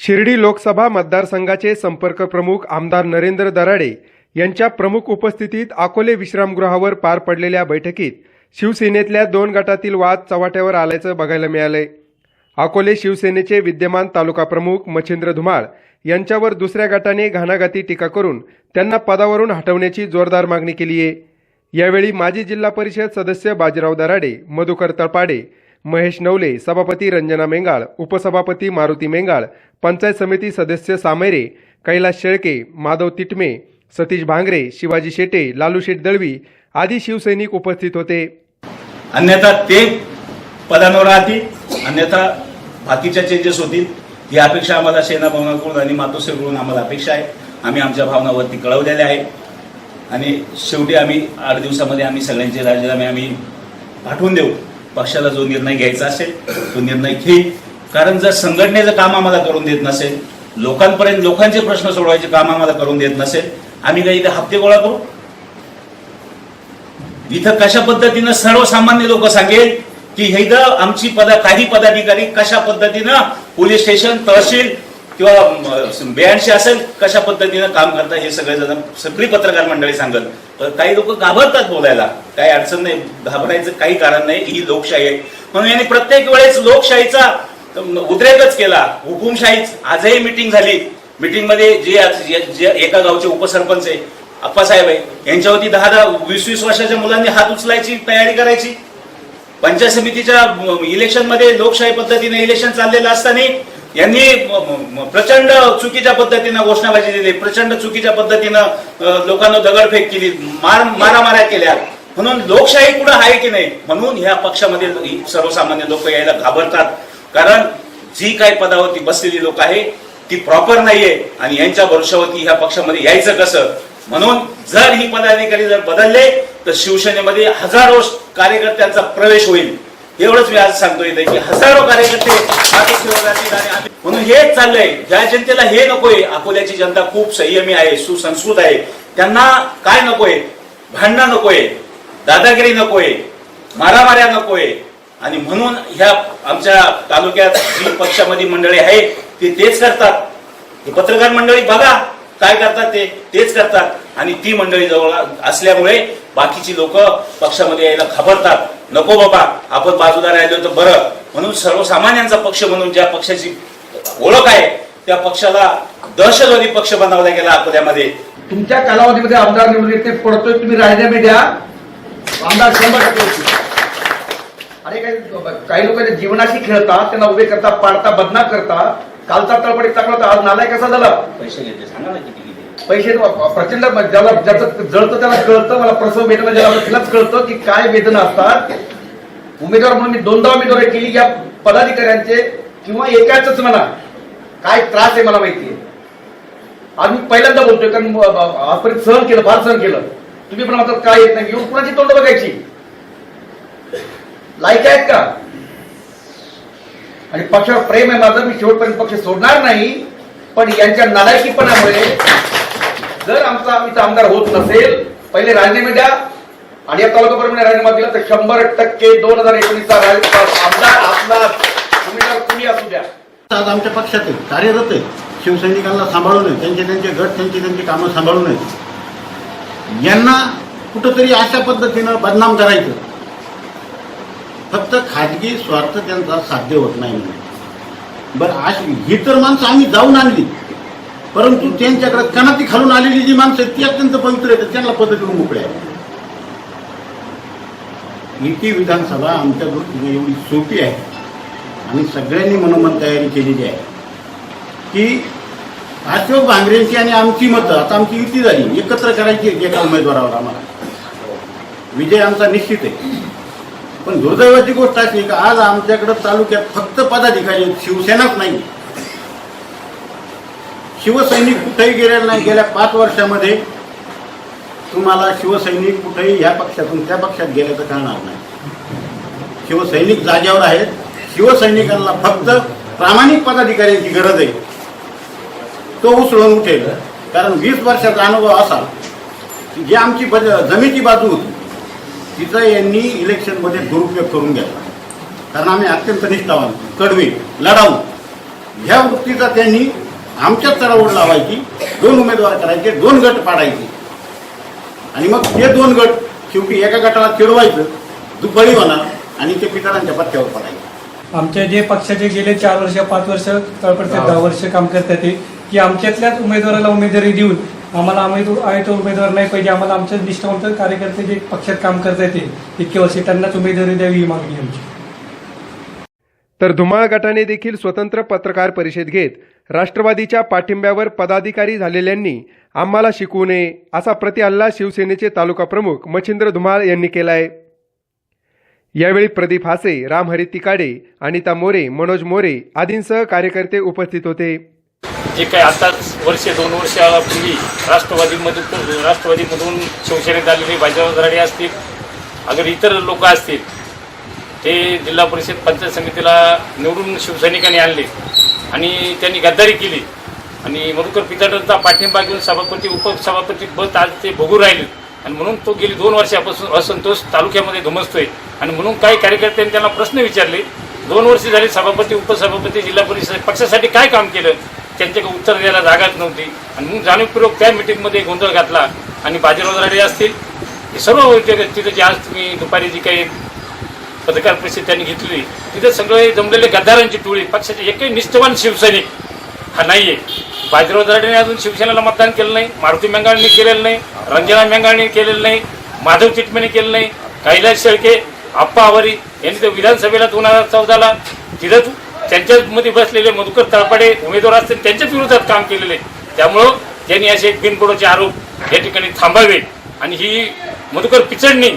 शिर्डी लोकसभा मतदारसंघाचे संपर्क प्रमुख आमदार नरेंद्र दराडे यांच्या प्रमुख उपस्थितीत अकोले विश्रामगृहावर पार पडलेल्या बैठकीत शिवसेनेतल्या दोन गटातील वाद चव्हाट्यावर आल्याचं बघायला मिळालंय. अकोले शिवसेनेचे विद्यमान तालुका प्रमुख मच्छिंद्र धुमाळ यांच्यावर दुसऱ्या गटाने घाणाघाती टीका करून त्यांना पदावरून हटवण्याची जोरदार मागणी केली आहे यावेळी माजी जिल्हा परिषद सदस्य बाजीराव दराडे मधुकर तळपाडे महेश नवले सभापती रंजना मेंगाळ उपसभापती मारुती मेंगाळ पंचायत समिती सदस्य सामेरे कैलास शेळके माधव तिटमे सतीश भांगरे शिवाजी शेटे लालू शेठ दळवी आदी शिवसैनिक उपस्थित होते. अन्यथा ते पदांवर राहतील अन्यथा बाकीच्या चेंजेस होतील. ही अपेक्षा आम्हाला सेना भवनाकडून आणि मातोश्रीकडून आम्हाला अपेक्षा आहे. आम्ही आमच्या भावनावरती कळवलेल्या आहे आणि शेवटी आम्ही आठ दिवसामध्ये आम्ही सगळ्यांचे राजीनामे आम्ही पाठवून देऊ. पक्षाला जो निर्णय घ्यायचा असेल तो निर्णय घेईल कारण जर संघटनेचं काम आम्हाला करून देत नसेल लोकांपर्यंत लोकांचे प्रश्न सोडवायचे काम आम्हाला करून देत नसेल आम्ही काही इथे हप्ते गोळा करू? इथं कशा पद्धतीनं सर्वसामान्य लोक सांगेल की हे आमची पदा काही पदाधिकारी कशा पद्धतीनं पोलीस स्टेशन तहसील किंवा ब्याऐंशी असेल कशा पद्धतीनं काम करतात हे सगळे जण सगळी पत्रकार मंडळी सांगत. काही लोक घाबरतात बोलायला. काही अडचण नाही घाबरायचं काही कारण नाही ही लोकशाही आहे. म्हणून यांनी प्रत्येक वेळेस लोकशाहीचा उद्रेकच केला. हुकुमशाहीच. आजही मिटिंग झाली. मिटिंगमध्ये जे जे- एका गावचे उपसरपंच आहे अप्पासाहेब आहे यांच्यावरती दहा दहा वीस वीस वर्षाच्या मुलांनी हात उचलायची तयारी करायची. पंचायत समितीच्या इलेक्शनमध्ये लोकशाही पद्धतीने इलेक्शन चाललेलं असताना यांनी प्रचंड चुकीच्या पद्धतीनं घोषणाबाजी दिली प्रचंड चुकीच्या पद्धतीनं लोकांना दगडफेक केली मार मारामाऱ्या केल्या. म्हणून लोकशाही कुठं आहे की नाही? म्हणून ह्या पक्षामध्ये सर्वसामान्य लोक यायला घाबरतात. कारण जी काही पदावरती बसलेली लोक आहे ती प्रॉपर नाहीये आणि यांच्या भरोशावरती ह्या पक्षामध्ये यायचं कसं? म्हणून जर ही पदाधिकारी जर बदलले तर शिवसेनेमध्ये हजारो कार्यकर्त्यांचा प्रवेश होईल. एवढंच मी आज सांगतो इथे की हजारो कार्यकर्ते आणि म्हणून हेच चाललंय. ज्या जनतेला हे नकोय अकोल्याची जनता खूप संयमी आहे सुसंस्कृत आहे. त्यांना काय नकोय? भांडणं नकोय दादागिरी नकोय मारामाऱ्या नकोय. आणि म्हणून ह्या आमच्या तालुक्यात जी पक्षामध्ये मंडळी आहे ते तेच करतात. हे पत्रकार मंडळी बघा काय करतात ते तेच करतात. आणि ती मंडळी जवळ असल्यामुळे बाकीची लोक पक्षामध्ये यायला घाबरतात. नको बाबा आपण बाजूला राहिलो तर बरं. म्हणून सर्वसामान्यांचा पक्ष म्हणून ज्या पक्षाची ओळख आहे त्या पक्षाला दहशतवादी पक्ष बनवला गेला अकोल्यामध्ये. तुमच्या कालावधीमध्ये आमदार निवडून येते पडतोय तुम्ही राजीनामे द्या आमदार शंभर टक्के. आणि काही काही लोक जे जीवनाशी खेळतात त्यांना उभे करता पाडता बदनाम करता कालचा तळपडी चांगला होता आज नालाय कसा झाला? पैसे घेतले सांगा ना पैसे प्रचंड ज्याला ज्याचं जळतं त्याला कळतं. मला प्रसव वेदना ज्याला म्हणजे तिलाच कळतं की काय वेदना असतात. उमेदवार म्हणून मी दोनदा उमेदवारी केली. या पदाधिकाऱ्यांचे किंवा एकाच म्हणा काय त्रास आहे मला माहितीये. आज मी पहिल्यांदा बोलतोय कारण आजपर्यंत सहन केलं फार सहन केलं. तुम्ही पण म्हणतात काय येत नाही. येऊन कुणाची तोंड बघायची? लायक आहेत का? आणि पक्षावर प्रेम आहे माझं मी शेवटपर्यंत पक्ष सोडणार नाही. पण यांच्या नालायकीपणामुळे जर आमचा आमचा आमदार होत नसेल पहिले राजीनामे द्या. आणि या तालुका प्रमाणे राजीनामा दिला तर शंभर टक्के दोन हजार एकोणीसचा आमदार आपला उमेदवार कुणी असू द्या. आज आमच्या पक्षातील कार्यरत आहे शिवसैनिकांना सांभाळून आहे त्यांचे त्यांचे गट त्यांची त्यांची कामं सांभाळून आहेत यांना कुठंतरी अशा पद्धतीनं बदनाम करायचं. फक्त खाजगी स्वार्थ त्यांचा साध्य होत नाही बरं अशी ही तर माणसं आम्ही जाऊन आणली. परंतु त्यांच्याकडे कणाती खालून आलेली जी माणसं आहेत ती अत्यंत पवित्र आहेत त्यांना पद्धतीने मोकळे आहे. युती विधानसभा आमच्या दृष्टीने एवढी सोपी आहे आणि सगळ्यांनी मनोमन तयारी केलेली आहे की अशोक भांगरेंची आणि आमची मतं आता आमची युती झाली एकत्र करायची आहे एका उमेदवारावर आम्हाला. विजय आमचा निश्चित आहे. पण दुर्दैवाची गोष्ट अशी का आज आमच्याकडं तालुक्यात फक्त पदाधिकारी आहेत शिवसेनाच नाही. शिवसैनिक कुठेही गेलेला नाही. गेल्या पाच वर्षामध्ये तुम्हाला शिवसैनिक कुठेही ह्या पक्षातून त्या पक्षात गेल्याचं कळणार नाही. शिवसैनिक जागेवर आहेत. शिवसैनिकांना फक्त प्रामाणिक पदाधिकाऱ्यांची गरज आहे. तो उसळून उठेल. कारण वीस वर्षाचा अनुभव असा की जी आमची बज जमीची बाजू होती तिचा यांनी इलेक्शनमध्ये दुरुपयोग करून घेतला. कारण आम्ही अत्यंत निष्ठावान कडवी लढाऊ. ह्या वृत्तीचा त्यांनी आमच्याच चढावड लावायची दोन उमेदवार करायचे दोन गट पाडायचे. आणि मग ते दोन गट शेवटी एका गटाला चिडवायचं दुपारी होणार आणि ते पितळांच्या पत्त्यावर पडायचे. आमच्या जे पक्षाचे गेले चार वर्ष पाच वर्ष तळपडते दहा वर्ष काम करतात ते की आमच्यातल्याच उमेदवाराला उमेदवारी देऊन आम्हाला आम्ही तो आहे तो उमेदवार नाही पाहिजे आम्हाला आमचे निष्ठावंत कार्यकर्ते जे पक्षात काम करतात ते इतके वर्ष त्यांनाच उमेदवारी द्यावी ही मागणी आमची. तर धुमाळ गटाने देखील स्वतंत्र पत्रकार परिषद घेत राष्ट्रवादीच्या पाठिंब्यावर पदाधिकारी झालेल्यांनी आम्हाला शिकवू नये असा प्रतिहल्ला शिवसेनेचे तालुका प्रमुख मच्छिंद्र धुमाळ यांनी केलाय. यावेळी प्रदीप हासे रामहरी तिकाडे अनिता मोरे मनोज मोरे आदींसह कार्यकर्ते उपस्थित होते. जे काही आताच वर्ष दोन वर्षापूर्वी राष्ट्रवादीमधून राष्ट्रवादीमधून शिवसेनेत आलेले भाजपा दराडे असतील अगर इतर लोक असतील ते जिल्हा परिषद पंचायत समितीला निवडून शिवसैनिकांनी आणले. आणि त्यांनी गद्दारी केली. आणि मधुकर पिताडांचा पाठिंबा घेऊन सभापती उपसभापती पद आज ते भोगू राहिले. आणि म्हणून तो गेली दोन वर्षापासून असंतोष तालुक्यामध्ये धुमसतोय. आणि म्हणून काही कार्यकर्त्यांनी त्यांना प्रश्न विचारले. दोन वर्ष झाली सभापती उपसभापती जिल्हा परिषद पक्षासाठी काय काम केलं? त्यांच्याकडे उत्तर द्यायला जागाच नव्हती. आणि म्हणून जाणीवपूर्वक त्या मिटिंगमध्ये गोंधळ घातला. आणि बाजीराव दराडे असतील हे सर्व उद्योग तिथे जे आज तुम्ही दुपारी जी काही पत्रकार परिषद त्यांनी घेतली. तिथे सगळे जमलेले गद्दारांची टोळी पक्षाचे एकही निष्ठवान शिवसैनिक हा नाहीये. बाजीराव दराडेने अजून शिवसेनेला मतदान केलं नाही मारुती मेंगाळने केलेलं नाही रंजना मेंगाळने केलेलं नाही माधव चिटमेने केलं नाही कैलास शेळके आप्पा आवारी यांनी तर विधानसभेला दोन हजार चौदाला तिथंच त्यांच्यामध्ये बसलेले मधुकर तळपाडे उमेदवार असतील त्यांच्याच विरोधात काम केलेले. त्यामुळं त्यांनी असे बिनबुडाचे आरोप या ठिकाणी थांबावे आणि ही मधुकर पिचडणी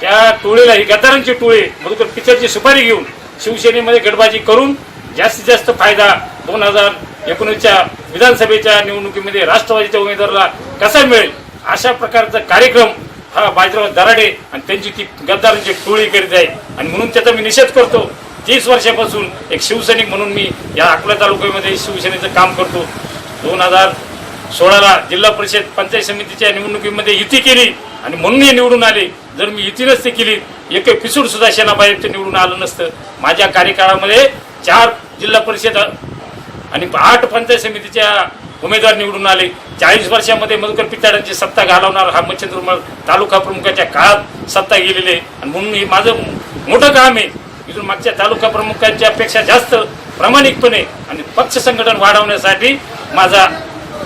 त्या टोळीला ही गद्दारांची टोळी मधुकर पिचरची सुपारी घेऊन शिवसेनेमध्ये गडबाजी करून जास्तीत जास्त फायदा दोन हजार एकोणीसच्या विधानसभेच्या निवडणुकीमध्ये राष्ट्रवादीच्या उमेदवाराला कसा मिळेल? अशा प्रकारचा कार्यक्रम हा बाजीराव दराडे आणि त्यांची ती गद्दारांची टोळी करीत आहे. आणि म्हणून त्याचा मी निषेध करतो तीस वर्षापासून एक शिवसैनिक म्हणून मी या अकोला तालुक्यामध्ये शिवसेनेचं काम करतो. दोन हजार सोळाला जिल्हा परिषद पंचायत समितीच्या निवडणुकीमध्ये युती केली. आणि म्हणून हे निवडून आले. जर मी युती नसते केली एक पिसूड सुद्धा सेनाबाहेरचं निवडून आलं नसतं माझ्या कार्यकाळामध्ये चार जिल्हा परिषद आणि आठ पंचायत समितीच्या उमेदवार निवडून आले. चाळीस वर्षामध्ये मधुकर पिताडांची सत्ता घालवणार हा मच्छिंद्रमळ तालुका प्रमुखाच्या काळात सत्ता गेलेली आहे. आणि म्हणून हे माझं मोठं काम आहे. इथून मागच्या तालुका प्रमुखांच्या पेक्षा जास्त प्रामाणिकपणे आणि पक्ष संघटन वाढवण्यासाठी माझा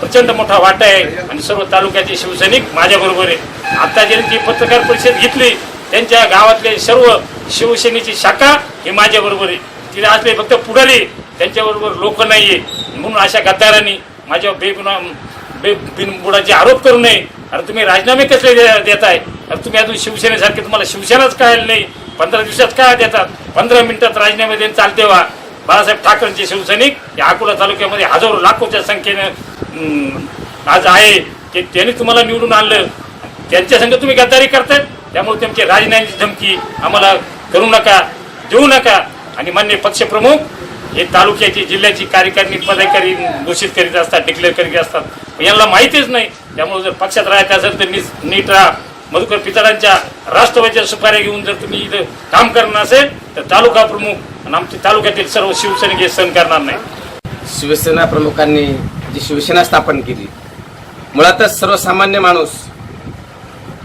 प्रचंड मोठा वाटा आहे. आणि सर्व तालुक्याचे शिवसैनिक माझ्याबरोबर आहे आता ज्यांची पत्रकार परिषद घेतली त्यांच्या गावातले सर्व शिवसेनेची शाखा हे माझ्याबरोबर आहे. तिथे असले फक्त पुढारी त्यांच्याबरोबर लोक नाहीये. म्हणून अशा गद्दारांनी माझ्या बेगुना बे बिनबुडाचे आरोप करू नये. अरे तुम्ही राजीनामे कसले दे- देताय? अरे तुम्ही अजून शिवसेनेसारखे तुम्हाला शिवसेनाच कळायला नाही. पंधरा दिवसात काय देतात. पंधरा मिनिटात राजीनामे देऊन चालते वा. बाळासाहेब ठाकरेंचे शिवसैनिक या अकोला तालुक्यामध्ये हजारो लाखोच्या संख्येनं आज आहे. की त्यांनी तुम्हाला निवडून आणलं. त्यांच्या संग तुम्ही गद्दारी करतायत त्यामुळे त्यांची राजीनाम्याची धमकी आम्हाला करू नका देऊ नका. आणि मान्य पक्षप्रमुख हे तालुक्याची जिल्ह्याची कार्यकारिणी पदाधिकारी घोषित करीत असतात डिक्लेअर करीत असतात. यांना माहितीच नाही. त्यामुळे जर पक्षात राहायचं असेल तर नीट नीट राहा. मधुकर पितळांच्या राष्ट्रवादीच्या सुपाऱ्या घेऊन जर तुम्ही इथं काम करणार असेल तर तालुका प्रमुख आणि आमच्या तालुक्यातील सर्व शिवसैनिक हे सहन करणार नाही. शिवसेना प्रमुखांनी जी शिवसेना स्थापन केली मुळातच सर्वसामान्य माणूस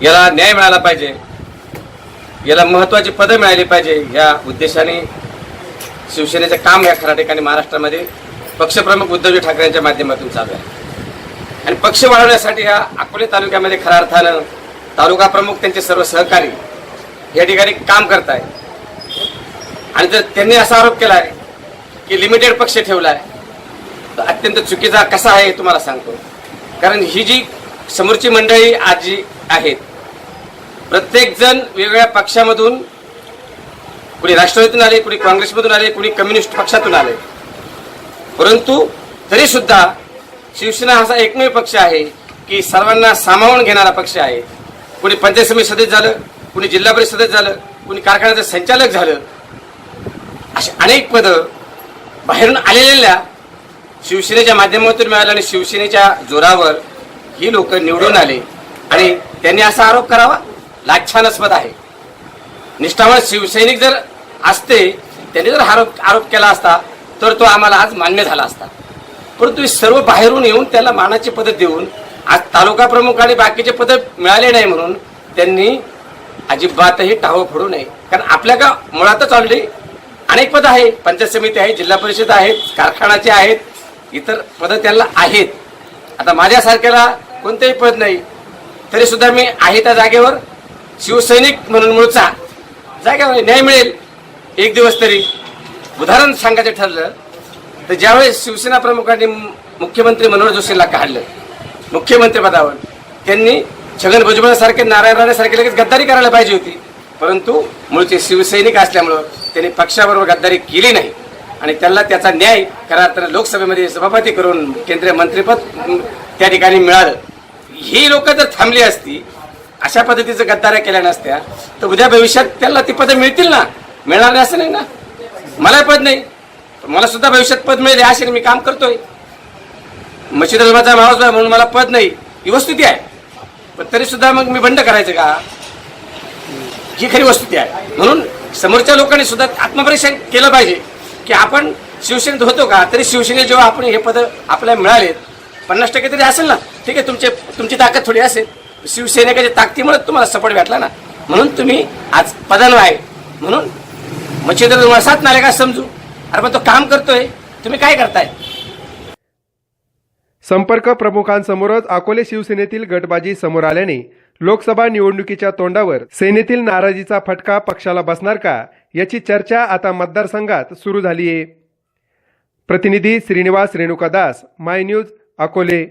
याला न्याय मिळाला पाहिजे. याला महत्वाची पदं मिळाली पाहिजे या उद्देशाने शिवसेनेचं काम या खऱ्या ठिकाणी महाराष्ट्रामध्ये पक्षप्रमुख उद्धवजी ठाकरेंच्या माध्यमातून चालू आहे. आणि पक्ष वाढवण्यासाठी ह्या अकोले तालुक्यामध्ये खऱ्या अर्थानं तालुका प्रमुख त्यांचे सर्व सहकारी या ठिकाणी काम करत आहे आणि जर त्यांनी असा आरोप केला आहे की लिमिटेड पक्ष ठेवला आहे तर अत्यंत चुकीचा कसा आहे हे तुम्हाला सांगतो. कारण ही जी समोरची मंडळी आज जी आहेत प्रत्येक जण वेगवेगळ्या पक्षामधून कुणी राष्ट्रवादीतून आले कुणी काँग्रेसमधून आले कुणी कम्युनिस्ट पक्षातून आले. परंतु तरी सुद्धा शिवसेना असा एकमेव पक्ष आहे की सर्वांना सामावून घेणारा पक्ष आहे. कुणी पंचायत समिती सदस्य झालं कुणी जिल्हा परिषद सदस्य झालं कुणी कारखान्याचं संचालक झालं. अशी अनेक पदं बाहेरून आलेल्या शिवसेनेच्या माध्यमातून मिळालं आणि शिवसेनेच्या जोरावर ही लोक निवडून आले. आणि त्यांनी असा आरोप करावा? लाच्छानस्पद आहे. निष्ठावान शिवसैनिक जर असते त्यांनी जर आरोप आरोप केला असता तर तो आम्हाला आज मान्य झाला असता. परंतु सर्व बाहेरून येऊन त्याला मानाची पदं देऊन आज तालुका प्रमुख आणि बाकीचे पदं मिळाले नाही म्हणून त्यांनी अजिबातही टाहो फोडू नये. कारण आपल्या का मुळातच ऑलरेडी अनेक पदं आहे पंचायत समिती आहे जिल्हा परिषद आहेत कारखानाचे आहेत इतर पदं त्यांना आहेत. आता माझ्यासारख्याला कोणतेही पद नाही तरी सुद्धा मी आहे त्या जागेवर. शिवसैनिक म्हणून मूळचा जागा म्हणजे न्याय मिळेल. एक दिवस तरी. उदाहरण सांगायचं ठरलं तर ज्यावेळेस शिवसेना प्रमुखांनी मुख्यमंत्री मनोहर जोशींना काढलं मुख्यमंत्री पदावर त्यांनी छगन भुजबळासारखे नारायण राणेसारखे लगेच गद्दारी करायला पाहिजे होती. परंतु मूळचे शिवसैनिक असल्यामुळं त्यांनी पक्षाबरोबर गद्दारी केली नाही. आणि त्याला त्याचा न्याय खरा तर लोकसभेमध्ये सभापती करून केंद्रीय मंत्रिपद त्या ठिकाणी मिळालं. ही लोक जर थांबली असती अशा पद्धतीचं गद्दाऱ्या केल्या नसत्या. तर उद्या भविष्यात त्याला ती पदं मिळतील ना? मिळणार नाही असं नाही ना? मला पद नाही. मला सुद्धा भविष्यात पद मिळेल असे मी काम करतोय. मशीद धर्माचा माणूस आहे म्हणून मला पद नाही. ही वस्तुती आहे. पण तरी सुद्धा मग मी बंड करायचं का? ही खरी वस्तुती आहे. म्हणून समोरच्या लोकांनी सुद्धा आत्मपरीक्षण केलं पाहिजे की आपण शिवसेनेत होतो का? तरी शिवसेने जेव्हा आपण हे पद आपल्याला मिळालेत पन्नास टक्के तरी असेल ना? ठीक आहे तुमचे तुमची ताकद थोडी असेल. शिवसैनिकाच्या ताकदीमुळे तुम्हाला सपोर्ट भेटला ना? म्हणून तुम्ही आज पदांवर आहे म्हणून मच्छीधर तुम्हाला साथ नाही का समजू? अरे पण तो काम करतोय. तुम्ही काय करताय? संपर्क प्रमुखांसमोरच अकोले शिवसेनेतील गटबाजी समोर आल्याने लोकसभा निवडणुकीच्या तोंडावर सेनेतील नाराजीचा फटका पक्षाला बसणार का याची चर्चा आता मतदारसंघात सुरू झाली आहे प्रतिनिधी श्रीनिवास रेणुका दास माय न्यूज अकोले.